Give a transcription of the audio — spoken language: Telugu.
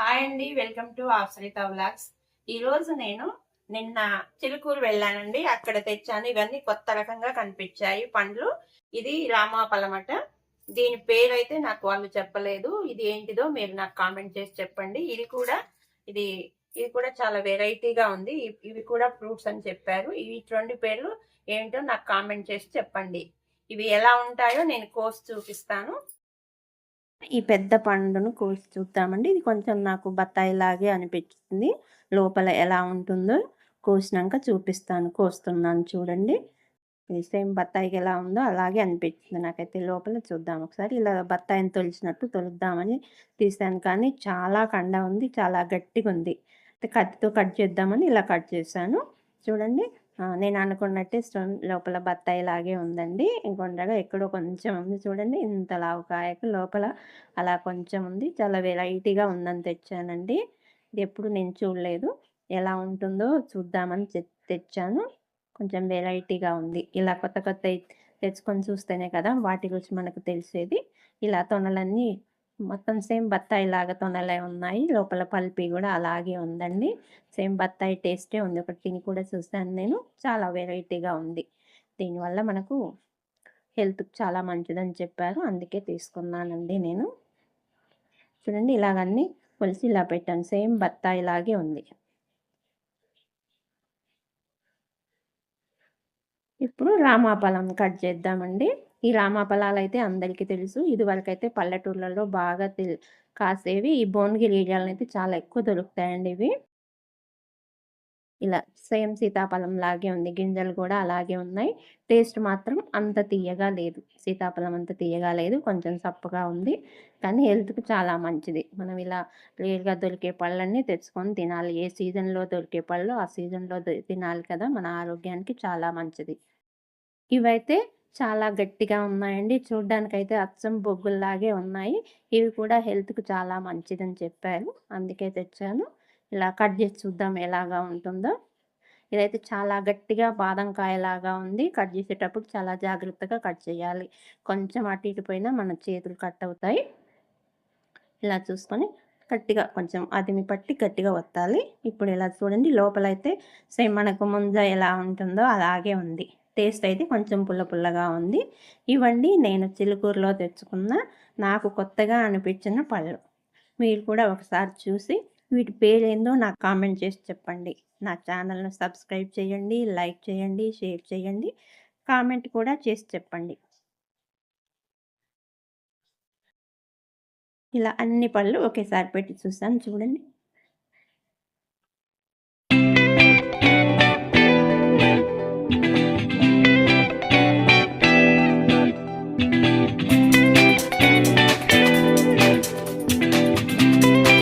హాయ్ అండి వెల్కమ్ టు ఆశ్రిత వ్లాగ్స్. ఈరోజు నేను నిన్న చిలుకూరు వెళ్ళానండి. అక్కడ తెచ్చాను. ఇవన్నీ కొత్త రకంగా కనిపించాయి. పండ్లు. ఇది రామాపలమట దీని పేరు అయితే నాకు వాళ్ళు చెప్పలేదు. ఇది ఏంటిదో మీరు నాకు కామెంట్ చేసి చెప్పండి. ఇది కూడా ఇది ఇది కూడా చాలా వెరైటీగా ఉంది. ఇవి కూడా ఫ్రూట్స్ అని చెప్పారు. ఇవి రెండు పేర్లు ఏంటో నాకు కామెంట్ చేసి చెప్పండి. ఇవి ఎలా ఉంటాయో నేను కోసి చూపిస్తాను. ఈ పెద్ద పండును కోసి చూద్దామండి. ఇది కొంచెం నాకు బత్తాయి లాగే అనిపించింది లోపల ఎలా ఉంటుందో కోసినాక చూపిస్తాను. కోస్తున్నాను చూడండి. ఇది సేమ్ బత్తాయికి ఎలా ఉందో అలాగే అనిపించింది నాకైతే. లోపల చూద్దాం ఒకసారి. ఇలా బత్తాయిని తొలిచినట్టు తొలుద్దామని తీసాను. కానీ చాలా కండ ఉంది చాలా గట్టిగా ఉంది అయితే కత్తితో కట్ చేద్దామని ఇలా కట్ చేశాను. చూడండి. నేను అనుకున్నట్టే స్టోన్ లోపల బత్తాయి లాగే ఉందండి. ఇంకొండగా ఎక్కడో కొంచెం ఉంది చూడండి. ఇంత లావు కాయకు లోపల అలా కొంచెం ఉంది. చాలా వెరైటీగా ఉందని తెచ్చానండి. ఇది ఎప్పుడు నేను చూడలేదు. ఎలా ఉంటుందో చూద్దామని తె- తెచ్చాను. కొంచెం వెరైటీగా ఉంది. ఇలా కొత్త కొత్త తెచ్చుకొని చూస్తేనే కదా వాటి గురించి మనకు తెలిసేది. ఇలా తొనలన్నీ మొత్తం సేమ్ బత్తాయి లాగా తొనలే ఉన్నాయి. లోపల పల్పి కూడా అలాగే ఉందండి. సేమ్ బత్తాయి టేస్టే ఉంది. ఒకటి తిని కూడా చూసాను నేను. చాలా వెరైటీగా ఉంది. దీనివల్ల మనకు హెల్త్ చాలా మంచిదని చెప్పారు. అందుకే తీసుకున్నానండి నేను. చూడండి ఇలాగన్నీ కొలిసి ఇలా పెట్టాను. సేమ్ బత్తాయి లాగే ఉంది. ఇప్పుడు రామాఫలం కట్ చేద్దామండి. ఈ రామాఫలాలు అయితే అందరికీ తెలుసు. ఇదివరకు అయితే పల్లెటూర్లలో బాగా తెల్ కాసేవి ఈ భువనగిరి ఏరియాలో అయితే చాలా ఎక్కువ దొరుకుతాయండి ఇవి. ఇలా సేమ్ సీతాఫలం లాగే ఉంది. గింజలు కూడా అలాగే ఉన్నాయి. టేస్ట్ మాత్రం అంత తీయగా లేదు. సీతాఫలం అంత తీయగా లేదు. కొంచెం సప్పగా ఉంది. కానీ హెల్త్కి చాలా మంచిది. మనం ఇలా రేర్గా దొరికే పళ్ళన్నీ తెచ్చుకొని తినాలి. ఏ సీజన్లో దొరికే పళ్ళు ఆ సీజన్లో తినాలి కదా మన ఆరోగ్యానికి చాలా మంచిది. ఇవైతే చాలా గట్టిగా ఉన్నాయండి. చూడ్డానికైతే అచ్చం బొగ్గుల్లాగే ఉన్నాయి. ఇవి కూడా హెల్త్కు చాలా మంచిదని చెప్పారు. అందుకే తెచ్చాను. ఇలా కట్ చేసి చూద్దాం ఎలాగా ఉంటుందో. ఇదైతే చాలా గట్టిగా బాదం కాయలాగా ఉంది. కట్ చేసేటప్పుడు చాలా జాగ్రత్తగా కట్ చేయాలి. కొంచెం అటు ఇటు పోయినా మన చేతులు కట్ అవుతాయి. ఇలా చూసుకొని గట్టిగా కొంచెం అదిమి పట్టి గట్టిగా వత్తాలి ఇప్పుడు ఇలా చూడండి లోపలైతే సేమ్ మనకు ముంజ ఎలా ఉంటుందో అలాగే ఉంది. టేస్ట్ అయితే కొంచెం పుల్ల పుల్లగా ఉంది. ఇవండి నేను చిలుకూరులో తెచ్చుకున్న నాకు కొత్తగా అనిపించిన పళ్ళు. మీరు కూడా ఒకసారి చూసి వీటి పేరేందో నాకు కామెంట్ చేసి చెప్పండి. నా ఛానల్ను సబ్స్క్రైబ్ చేయండి లైక్ చేయండి షేర్ చేయండి కామెంట్ కూడా చేసి చెప్పండి. ఇలా అన్ని పళ్ళు ఒకేసారి పెట్టి చూసాను చూడండి.